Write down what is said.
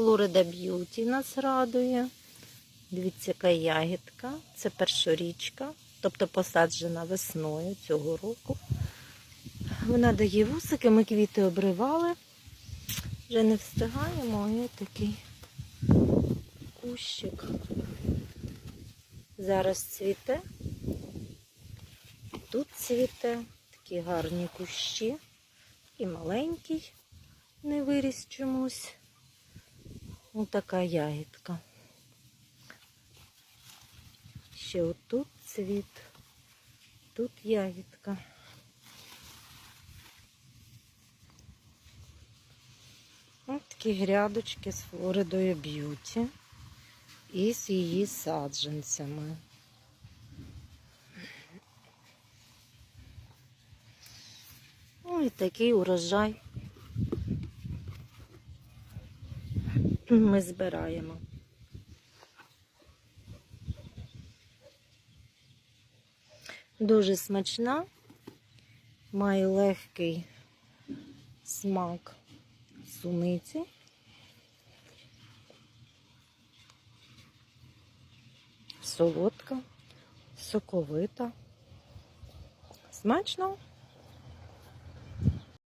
Флорида Б'юті нас радує. Дивіться, яка ягідка. Це першорічка, тобто посаджена весною цього року. Вона дає вусики, ми квіти обривали. Вже не встигаємо, і такий кущик. Зараз цвіте. Тут цвіте, такі гарні кущі. І маленький не виріс чомусь. Ось така ягідка. Ще отут цвіт, тут ягідка. Ось такі грядочки з Флоридою Б'юті і з її саджанцями. Ну і такий урожай ми збираємо. Дуже смачна, має легкий смак суниці. Солодка, соковита. Смачно.